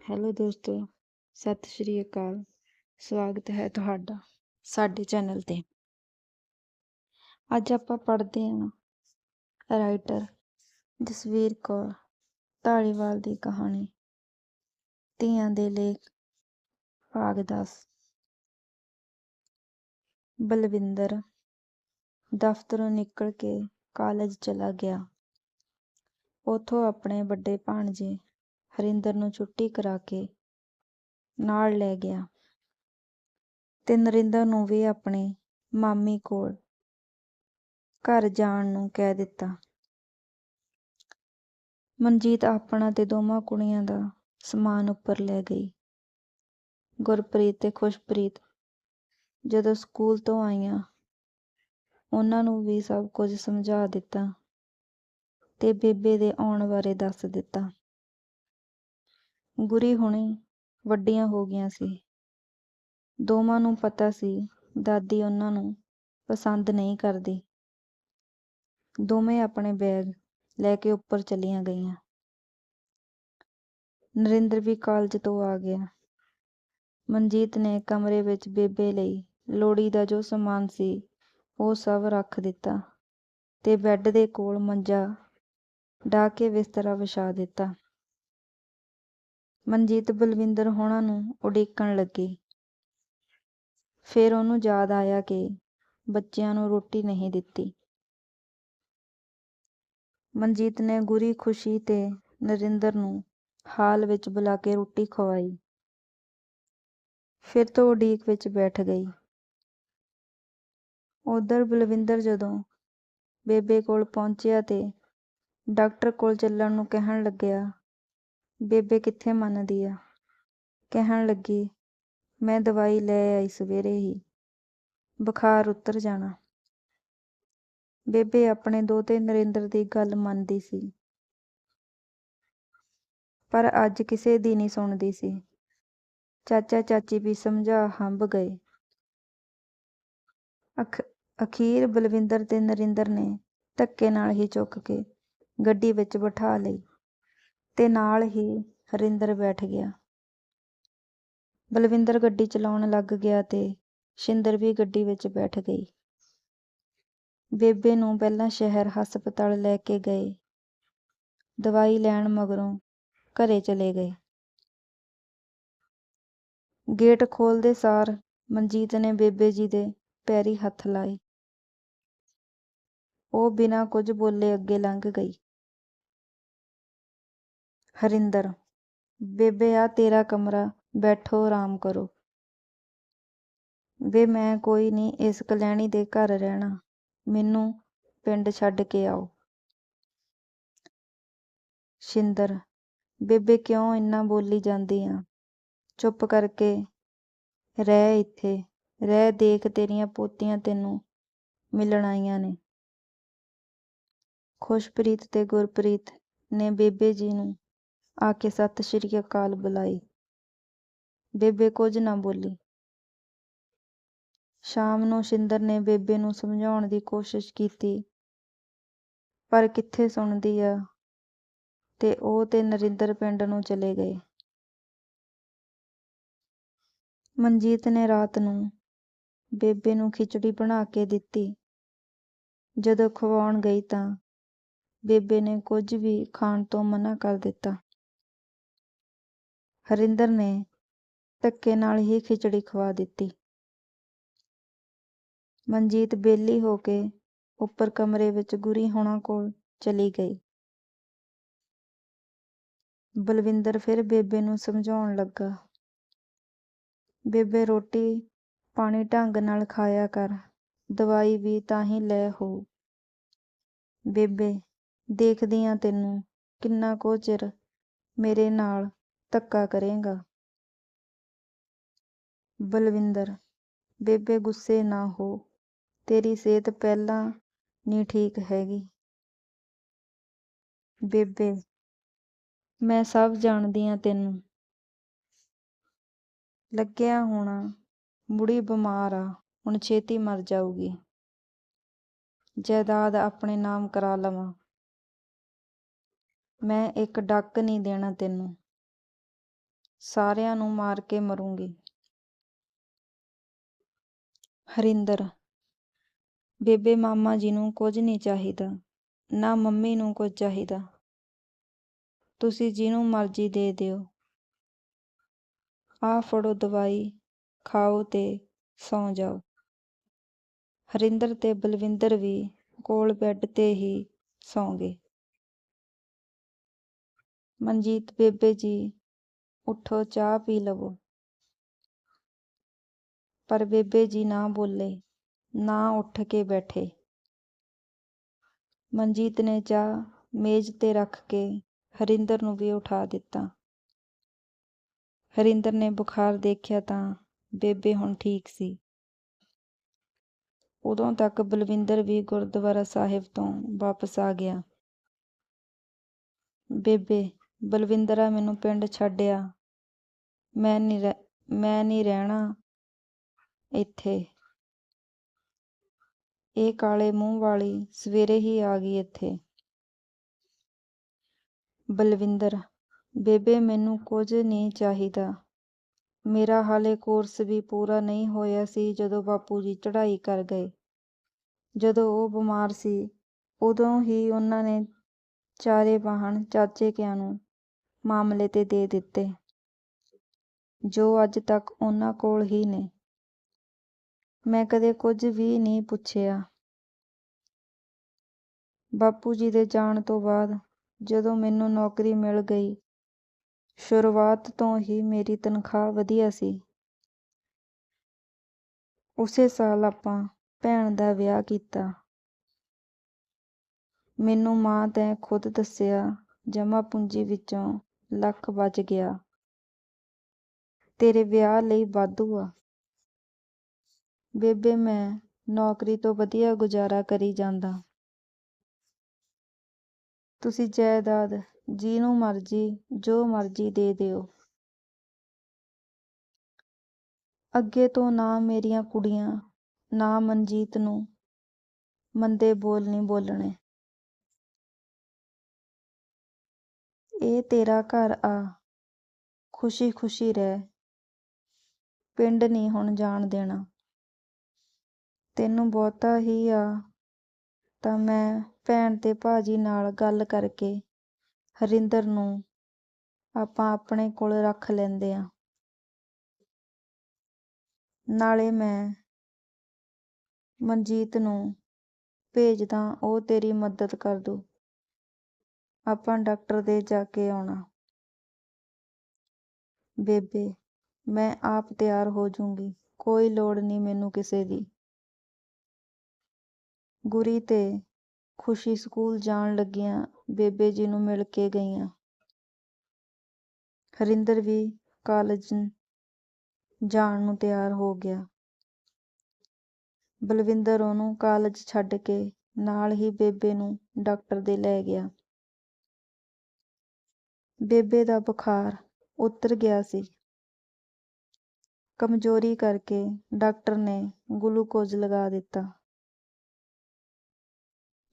Hello ਦੋਸਤੋ, ਸਤਿ ਸ਼੍ਰੀ ਅਕਾਲ। ਸਵਾਗਤ ਹੈ ਤੁਹਾਡਾ ਸਾਡੇ ਚੈਨਲ ਤੇ। ਅੱਜ ਆਪਾਂ ਪੜ੍ਹਦੇ ਹਾਂ ਰਾਈਟਰ ਜਸਵੀਰ ਕੌਰ ਢਾਲੀਵਾਲ ਦੀ ਕਹਾਣੀ, ਧੀਆਂ ਦੇ ਲੇਖ, ਭਾਗ 10 ਬਲਵਿੰਦਰ ਦਫ਼ਤਰੋਂ ਨਿਕਲ ਕੇ ਕਾਲਜ ਚਲਾ ਗਿਆ। ਉਥੋਂ ਆਪਣੇ ਵੱਡੇ ਭਾਣਜੇ ਹਰਿੰਦਰ ਨੂੰ ਛੁੱਟੀ ਕਰਾ ਕੇ ਨਾਲ ਲੈ ਗਿਆ ਤੇ ਨਰਿੰਦਰ ਨੂੰ ਵੀ ਆਪਣੇ ਮਾਮੀ ਕੋਲ ਘਰ ਜਾਣ ਨੂੰ ਕਹਿ ਦਿੱਤਾ। ਮਨਜੀਤ ਆਪਣਾ ਤੇ ਦੋਵਾਂ ਕੁੜੀਆਂ ਦਾ ਸਮਾਨ ਉੱਪਰ ਲੈ ਗਈ। ਗੁਰਪ੍ਰੀਤ ਤੇ ਖੁਸ਼ਪ੍ਰੀਤ ਜਦੋਂ ਸਕੂਲ ਤੋਂ ਆਈਆਂ, ਉਹਨਾਂ ਨੂੰ ਵੀ ਸਭ ਕੁਝ ਸਮਝਾ ਦਿੱਤਾ ਤੇ ਬੇਬੇ ਦੇ ਆਉਣ ਬਾਰੇ ਦੱਸ ਦਿੱਤਾ। ਗੁਰੀ ਹੁਣੀ ਵੱਡੀਆਂ ਹੋ ਗਈਆਂ ਸੀ। ਦੋਵਾਂ ਨੂੰ ਪਤਾ ਸੀ, ਦਾਦੀ ਉਹਨਾਂ ਨੂੰ ਪਸੰਦ ਨਹੀਂ ਕਰਦੀ। ਦੋਵੇਂ ਆਪਣੇ ਬੈਗ ਲੈ ਕੇ ਉੱਪਰ ਚਲੀਆਂ ਗਈਆਂ। ਨਰਿੰਦਰ ਵੀ ਕਾਲਜ ਤੋਂ ਆ ਗਿਆ। ਮਨਜੀਤ ਨੇ ਕਮਰੇ ਵਿੱਚ ਬੇਬੇ ਲਈ ਲੋੜੀ ਦਾ ਜੋ ਸਮਾਨ ਸੀ, ਉਹ ਸਭ ਰੱਖ ਦਿੱਤਾ ਤੇ ਬੈੱਡ ਦੇ ਕੋਲ ਮੰਜਾ ਢਾ ਕੇ ਬਿਸਤਰਾ ਵਿਛਾ ਦਿੱਤਾ। ਮਨਜੀਤ ਬਲਵਿੰਦਰ ਹੋਣਾ ਨੂੰ ਉਡੀਕਣ ਲੱਗੀ। ਫਿਰ ਉਹਨੂੰ ਯਾਦ ਆਇਆ ਕਿ ਬੱਚਿਆਂ ਨੂੰ ਰੋਟੀ ਨਹੀਂ ਦਿੱਤੀ। ਮਨਜੀਤ ਨੇ ਗੁਰੀ ਖੁਸ਼ੀ ਤੇ ਨਰਿੰਦਰ ਨੂੰ ਹਾਲ ਵਿੱਚ ਬੁਲਾ ਕੇ ਰੋਟੀ ਖਵਾਈ। ਫਿਰ ਤੋਂ ਉਡੀਕ ਵਿੱਚ ਬੈਠ ਗਈ। ਉਧਰ ਬਲਵਿੰਦਰ ਜਦੋਂ ਬੇਬੇ ਕੋਲ ਪਹੁੰਚਿਆ ਤੇ ਡਾਕਟਰ ਕੋਲ ਚੱਲਣ ਨੂੰ ਕਹਿਣ ਲੱਗਿਆ ਬੇਬੇ ਕਿੱਥੇ ਮੰਨਦੀ ਆ? ਕਹਿਣ ਲੱਗੀ, ਮੈਂ ਦਵਾਈ ਲੈ ਆਈ ਸਵੇਰੇ ਹੀ। ਬੁਖਾਰ ਉਤਰ ਜਾਣਾ। ਬੇਬੇ ਆਪਣੇ ਦੋਤੇ ਨਰਿੰਦਰ ਦੀ ਗੱਲ ਮੰਨਦੀ ਸੀ। ਪਰ ਅੱਜ ਕਿਸੇ ਦੀ ਨਹੀਂ ਸੁਣਦੀ ਸੀ। ਚਾਚਾ ਚਾਚੀ ਵੀ ਸਮਝਾ ਹੰਬ ਗਏ। ਅਖ, ਅਖੀਰ ਬਲਵਿੰਦਰ ਤੇ ਨਰਿੰਦਰ ਨੇ ਧੱਕੇ ਨਾਲ ਹੀ ਚੁੱਕ ਕੇ ਗੱਡੀ ਵਿੱਚ ਬਿਠਾ ਲਈ। ਤੇ ਨਾਲ ਹੀ ਹਰਿੰਦਰ ਬੈਠ ਗਿਆ। ਬਲਵਿੰਦਰ ਗੱਡੀ ਚਲਾਉਣ ਲੱਗ ਗਿਆ ਤੇ ਸ਼ਿੰਦਰ ਵੀ ਗੱਡੀ ਵਿੱਚ ਬੈਠ ਗਈ। ਬੇਬੇ ਨੂੰ ਪਹਿਲਾਂ ਸ਼ਹਿਰ ਹਸਪਤਾਲ ਲੈ ਕੇ ਗਏ। ਦਵਾਈ ਲੈਣ ਮਗਰੋਂ ਘਰੇ ਚਲੇ ਗਏ। ਗੇਟ ਖੋਲਦੇ ਸਾਰ ਮਨਜੀਤ ਨੇ ਬੇਬੇ ਜੀ ਦੇ ਪੈਰੀ ਹੱਥ ਲਾਏ। ਉਹ ਬਿਨਾਂ ਕੁਝ ਬੋਲੇ ਅੱਗੇ ਲੰਘ ਗਈ। ਹਰਿੰਦਰ, ਬੇਬੇ ਆ ਤੇਰਾ ਕਮਰਾ, ਬੈਠੋ, ਆਰਾਮ ਕਰੋ। ਵੇ ਮੈਂ ਕੋਈ ਨਹੀਂ ਇਸ ਕਲੈਣੀ ਦੇ ਘਰ ਰਹਿਣਾ, ਮੈਨੂੰ ਪਿੰਡ ਛੱਡ ਕੇ ਆਓ। ਸ਼ਿੰਦਰ, ਬੇਬੇ ਕਿਉਂ ਇੰਨਾ ਬੋਲੀ ਜਾਂਦੀ ਆ? ਚੁੱਪ ਕਰਕੇ ਰਹਿ ਇੱਥੇ, ਰਹਿ ਦੇਖ ਤੇਰੀਆਂ ਪੋਤੀਆਂ ਤੈਨੂੰ ਮਿਲਣ ਆਈਆਂ ਨੇ। ਖੁਸ਼ਪ੍ਰੀਤ ਤੇ ਗੁਰਪ੍ਰੀਤ ਨੇ ਬੇਬੇ ਜੀ ਨੂੰ ਆ ਕੇ ਸਤਿ ਸ਼੍ਰੀ ਅਕਾਲ ਬੁਲਾਈ। ਬੇਬੇ ਕੁਝ ਨਾ ਬੋਲੀ। ਸ਼ਾਮ ਨੂੰ ਸ਼ਿੰਦਰ ਨੇ ਬੇਬੇ ਨੂੰ ਸਮਝਾਉਣ ਦੀ ਕੋਸ਼ਿਸ਼ ਕੀਤੀ। ਪਰ ਕਿੱਥੇ ਸੁਣਦੀ ਆ? ਤੇ ਉਹ ਤੇ ਨਰਿੰਦਰ ਪਿੰਡ ਨੂੰ ਚਲੇ ਗਏ। ਮਨਜੀਤ ਨੇ ਰਾਤ ਨੂੰ ਬੇਬੇ ਨੂੰ ਖਿਚੜੀ ਬਣਾ ਕੇ ਦਿੱਤੀ। ਜਦੋਂ ਖਵਾਉਣ ਗਈ ਤਾਂ ਬੇਬੇ ਨੇ ਕੁਝ ਵੀ ਖਾਣ ਤੋਂ ਮਨਾ ਕਰ ਦਿੱਤਾ। ਹਰਿੰਦਰ ਨੇ ਧੱਕੇ ਨਾਲ ਹੀ ਖਿਚੜੀ ਖਵਾ ਦਿੱਤੀ। ਮਨਜੀਤ ਬੇਲੀ ਹੋ ਕੇ ਉੱਪਰ ਕਮਰੇ ਵਿੱਚ ਗੁਰੀ ਹੋਣਾ ਕੋਲ ਚਲੀ ਗਈ। ਬਲਵਿੰਦਰ ਫਿਰ ਬੇਬੇ ਨੂੰ ਸਮਝਾਉਣ ਲੱਗਾ। ਬੇਬੇ ਰੋਟੀ ਪਾਣੀ ਢੰਗ ਨਾਲ ਖਾਇਆ ਕਰ, ਦਵਾਈ ਵੀ ਤਾਂ ਹੀ ਲੈ ਹੋ। ਬੇਬੇ ਦੇਖਦੀ ਆ ਤੈਨੂੰ ਕਿੰਨਾ ਕੁ ਚਿਰ ਮੇਰੇ ਨਾਲ ਧੱਕਾ ਕਰੇਗਾ। ਬਲਵਿੰਦਰ, ਬੇਬੇ ਗੁੱਸੇ ਨਾ ਹੋ, ਤੇਰੀ ਸਿਹਤ ਪਹਿਲਾਂ ਨਹੀਂ ਠੀਕ ਹੈਗੀ। ਬੇਬੇ, ਮੈਂ ਸਭ ਜਾਣਦੀ ਆ ਤੈਨੂੰ। ਲੱਗਿਆ ਹੋਣਾ ਬੁੜੀ ਬਿਮਾਰ ਆ, ਹੁਣ ਛੇਤੀ ਮਰ ਜਾਊਗੀ। ਜਾਇਦਾਦ ਆਪਣੇ ਨਾਮ ਕਰਾ ਲਵਾਂ। ਮੈਂ ਇੱਕ ਡੱਕ ਨਹੀਂ ਦੇਣਾ ਤੈਨੂੰ। ਸਾਰਿਆਂ ਨੂੰ ਮਾਰ ਕੇ ਮਰੂੰਗੀ। ਹਰਿੰਦਰ, ਬੇਬੇ ਮਾਮਾ ਜੀ ਨੂੰ ਕੁਝ ਨਹੀਂ ਚਾਹੀਦਾ, ਨਾ ਮੰਮੀ ਨੂੰ ਕੁਝ ਚਾਹੀਦਾ। ਤੁਸੀਂ ਜਿਹਨੂੰ ਮਰਜ਼ੀ ਦੇ ਦਿਓ। ਆ ਫੜੋ ਦਵਾਈ, ਖਾਓ ਤੇ ਸੌਂ ਜਾਓ। ਹਰਿੰਦਰ ਤੇ ਬਲਵਿੰਦਰ ਵੀ ਕੋਲ ਬੈੱਡ ਤੇ ਹੀ ਸੌਂ ਗਏ। ਮਨਜੀਤ ਬੇਬੇ ਜੀ ਉੱਠੋ, ਚਾਹ ਪੀ ਲਵੋ। ਪਰ ਬੇਬੇ ਜੀ ਨਾ ਬੋਲੇ, ਨਾ ਉੱਠ ਕੇ ਬੈਠੇ। ਮਨਜੀਤ ਨੇ ਚਾਹ ਮੇਜ਼ ਤੇ ਰੱਖ ਕੇ ਹਰਿੰਦਰ ਨੂੰ ਵੀ ਉਠਾ ਦਿੱਤਾ। ਹਰਿੰਦਰ ਨੇ ਬੁਖਾਰ ਦੇਖਿਆ ਤਾਂ ਬੇਬੇ ਹੁਣ ਠੀਕ ਸੀ। ਉਦੋਂ ਤੱਕ ਬਲਵਿੰਦਰ ਵੀ ਗੁਰਦੁਆਰਾ ਸਾਹਿਬ ਤੋਂ ਵਾਪਸ ਆ ਗਿਆ। ਬੇਬੇ ਬਲਵਿੰਦਰਾ ਮੈਨੂੰ ਪਿੰਡ ਛੱਡਿਆ। ਮੈਂ ਨਹੀਂ ਮੈਂ ਨਹੀਂ ਰਹਿਣਾ ਇੱਥੇ। ਇਹ ਕਾਲੇ ਮੂੰਹ ਵਾਲੀ ਸਵੇਰੇ ਹੀ ਆ ਗਈ ਇੱਥੇ। ਬਲਵਿੰਦਰ, ਬੇਬੇ ਮੈਨੂੰ ਕੁਝ ਨਹੀਂ ਚਾਹੀਦਾ। ਮੇਰਾ ਹਾਲੇ ਕੋਰਸ ਵੀ ਪੂਰਾ ਨਹੀਂ ਹੋਇਆ ਸੀ ਜਦੋਂ ਬਾਪੂ ਜੀ ਚੜ੍ਹਾਈ ਕਰ ਗਏ। ਜਦੋਂ ਉਹ ਬਿਮਾਰ ਸੀ, ਉਦੋਂ ਹੀ ਉਹਨਾਂ ਨੇ ਚਾਰੇ ਵਾਹਣ ਚਾਚੇ ਕਿਆਂ ਨੂੰ ਮਾਮਲੇ ਤੇ ਦੇ ਦਿੱਤੇ। ਜੋ ਅੱਜ ਤੱਕ ਉਹਨਾਂ ਕੋਲ ਹੀ ਨੇ। ਮੈਂ ਕਦੇ ਕੁਝ ਵੀ ਨਹੀਂ ਪੁੱਛਿਆ। ਬਾਪੂ ਜੀ ਦੇ ਜਾਣ ਤੋਂ ਬਾਅਦ ਜਦੋਂ ਮੈਨੂੰ ਨੌਕਰੀ ਮਿਲ ਗਈ, ਸ਼ੁਰੂਆਤ ਤੋਂ ਹੀ ਮੇਰੀ ਤਨਖਾਹ ਵਧੀਆ ਸੀ। ਉਸੇ ਸਾਲ ਆਪਾਂ ਭੈਣ ਦਾ ਵਿਆਹ ਕੀਤਾ। ਮੈਨੂੰ ਮਾਂ ਤੈਂ ਖੁਦ ਦੱਸਿਆ ਜਮਾ ਪੂੰਜੀ ਵਿੱਚੋਂ ਲੱਖ ਬਚ ਗਿਆ। ਤੇਰੇ ਵਿਆਹ ਲਈ ਵਾਧੂ ਆ। ਬੇਬੇ, ਮੈਂ ਨੌਕਰੀ ਤੋਂ ਵਧੀਆ ਗੁਜ਼ਾਰਾ ਕਰੀ ਜਾਂਦਾ। ਤੁਸੀਂ ਜਾਇਦਾਦ ਜਿਹਨੂੰ ਮਰਜ਼ੀ, ਜੋ ਮਰਜ਼ੀ ਦੇ ਦਿਓ। ਅੱਗੇ ਤੋਂ ਨਾ ਮੇਰੀਆਂ ਕੁੜੀਆਂ, ਨਾ ਮਨਜੀਤ ਨੂੰ ਮੰਦੇ ਬੋਲ ਨਹੀਂ ਬੋਲਣੇ। ਇਹ ਤੇਰਾ ਘਰ ਆ। ਖੁਸ਼ੀ ਖੁਸ਼ੀ ਰਹਿ। ਪਿੰਡ ਨਹੀਂ ਹੁਣ ਜਾਣ ਦੇਣਾ। ਤੈਨੂੰ ਬਹੁਤਾ ਹੀ ਆ। ਤਾਂ ਮੈਂ ਭੈਣ ਤੇ ਭਾਜੀ ਨਾਲ ਗੱਲ ਕਰਕੇ ਹਰਿੰਦਰ ਨੂੰ ਆਪਾਂ ਆਪਣੇ ਕੋਲ ਰੱਖ ਲੈਂਦੇ ਆ। ਨਾਲੇ ਮੈਂ ਮਨਜੀਤ ਨੂੰ ਭੇਜਦਾ, ਉਹ ਤੇਰੀ ਮਦਦ ਕਰ ਦੂ। ਆਪਾਂ ਡਾਕਟਰ ਦੇ ਜਾ ਕੇ ਆਉਣਾ। ਬੇਬੇ, ਮੈਂ ਆਪ ਤਿਆਰ ਹੋ ਜੂੰਗੀ, ਕੋਈ ਲੋੜ ਨਹੀਂ ਮੈਨੂੰ ਕਿਸੇ ਦੀ। ਗੁਰੀ ਤੇ ਖੁਸ਼ੀ ਸਕੂਲ ਜਾਣ ਲੱਗੀਆਂ, ਬੇਬੇ ਜੀ ਨੂੰ ਮਿਲ ਕੇ ਗਈਆਂ। ਹਰਿੰਦਰ ਵੀ ਕਾਲਜ ਜਾਣ ਨੂੰ ਤਿਆਰ ਹੋ ਗਿਆ। ਬਲਵਿੰਦਰ ਉਹਨੂੰ ਕਾਲਜ ਛੱਡ ਕੇ ਨਾਲ ਹੀ ਬੇਬੇ ਨੂੰ ਡਾਕਟਰ ਦੇ ਲੈ ਗਿਆ। ਬੇਬੇ ਦਾ ਬੁਖਾਰ ਉਤਰ ਗਿਆ ਸੀ। ਕਮਜ਼ੋਰੀ ਕਰਕੇ ਡਾਕਟਰ ਨੇ ਗਲੂਕੋਜ਼ ਲਗਾ ਦਿੱਤਾ।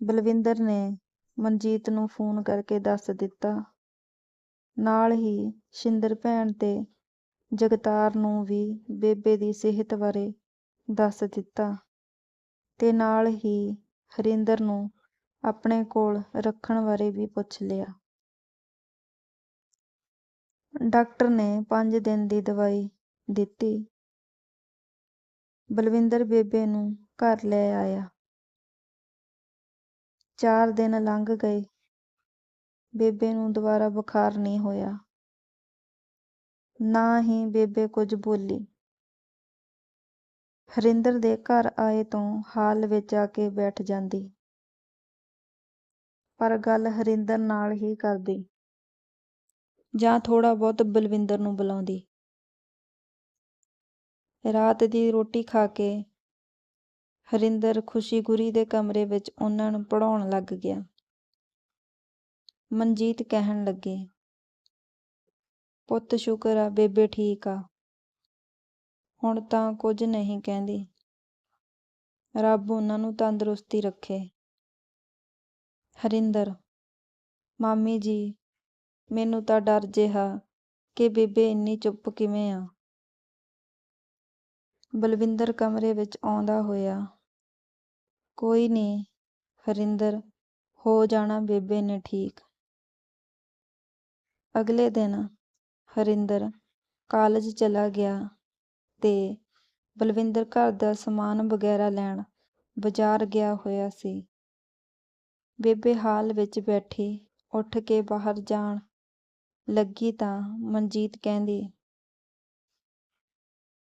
ਬਲਵਿੰਦਰ ਨੇ ਮਨਜੀਤ ਨੂੰ ਫੋਨ ਕਰਕੇ ਦੱਸ ਦਿੱਤਾ। ਨਾਲ ਹੀ ਸ਼ਿੰਦਰ ਭੈਣ ਤੇ ਜਗਤਾਰ ਨੂੰ ਵੀ ਬੇਬੇ ਦੀ ਸਿਹਤ ਬਾਰੇ ਦੱਸ ਦਿੱਤਾ ਤੇ ਨਾਲ ਹੀ ਹਰਿੰਦਰ ਨੂੰ ਆਪਣੇ ਕੋਲ ਰੱਖਣ ਬਾਰੇ ਵੀ ਪੁੱਛ ਲਿਆ। ਡਾਕਟਰ ਨੇ 5 ਦਿਨ ਦੀ ਦਵਾਈ ਦਿੱਤੀ। ਬਲਵਿੰਦਰ ਬੇਬੇ ਨੂੰ ਘਰ ਲੈ ਆਇਆ। ਚਾਰ ਦਿਨ ਲੰਘ ਗਏ। ਬੇਬੇ ਨੂੰ ਦੁਬਾਰਾ ਬੁਖਾਰ ਨਹੀਂ ਹੋਇਆ। ਨਾ ਹੀ ਬੇਬੇ ਕੁਝ ਬੋਲੀ। ਹਰਿੰਦਰ ਦੇ ਘਰ ਆਏ ਤੋਂ ਹਾਲ ਵਿੱਚ ਆ ਕੇ ਬੈਠ ਜਾਂਦੀ। ਪਰ ਗੱਲ ਹਰਿੰਦਰ ਨਾਲ ਹੀ ਕਰਦੀ। ਜਾਂ ਥੋੜਾ ਬਹੁਤ ਬਲਵਿੰਦਰ ਨੂੰ ਬੁਲਾਉਂਦੀ। ਰਾਤ ਦੀ ਰੋਟੀ ਖਾ ਕੇ ਹਰਿੰਦਰ ਖੁਸ਼ੀਗੁਰੀ ਦੇ ਕਮਰੇ ਵਿੱਚ ਉਹਨਾਂ ਨੂੰ ਪੜਾਉਣ ਲੱਗ ਗਿਆ। ਮਨਜੀਤ ਕਹਿਣ ਲੱਗੇ, ਪੁੱਤ ਸ਼ੁਕਰ ਆ, ਬੇਬੇ ਠੀਕ ਆ। ਹੁਣ ਤਾਂ ਕੁਝ ਨਹੀਂ ਕਹਿੰਦੀ। ਰੱਬ ਉਹਨਾਂ ਨੂੰ ਤੰਦਰੁਸਤੀ ਰੱਖੇ। ਹਰਿੰਦਰ, ਮਾਮੀ ਜੀ ਮੈਨੂੰ ਤਾਂ ਡਰ ਜਿਹਾ ਕਿ ਬੇਬੇ ਇੰਨੀ ਚੁੱਪ ਕਿਵੇਂ ਆ। ਬਲਵਿੰਦਰ ਕਮਰੇ ਵਿੱਚ ਆਉਂਦਾ ਹੋਇਆ। ਕੋਈ ਨਹੀਂ, ਹਰਿੰਦਰ, ਹੋ ਜਾਣਾ ਬੇਬੇ ਨੇ ਠੀਕ। ਅਗਲੇ ਦਿਨ ਹਰਿੰਦਰ ਕਾਲਜ ਚਲਾ ਗਿਆ ਤੇ ਬਲਵਿੰਦਰ ਘਰ ਦਾ ਸਮਾਨ ਵਗੈਰਾ ਲੈਣ ਬਾਜ਼ਾਰ ਗਿਆ ਹੋਇਆ ਸੀ। ਬੇਬੇ ਹਾਲ ਵਿੱਚ ਬੈਠੀ, ਉੱਠ ਕੇ ਬਾਹਰ ਜਾਣ ਲੱਗੀ ਤਾਂ ਮਨਜੀਤ ਕਹਿੰਦੀ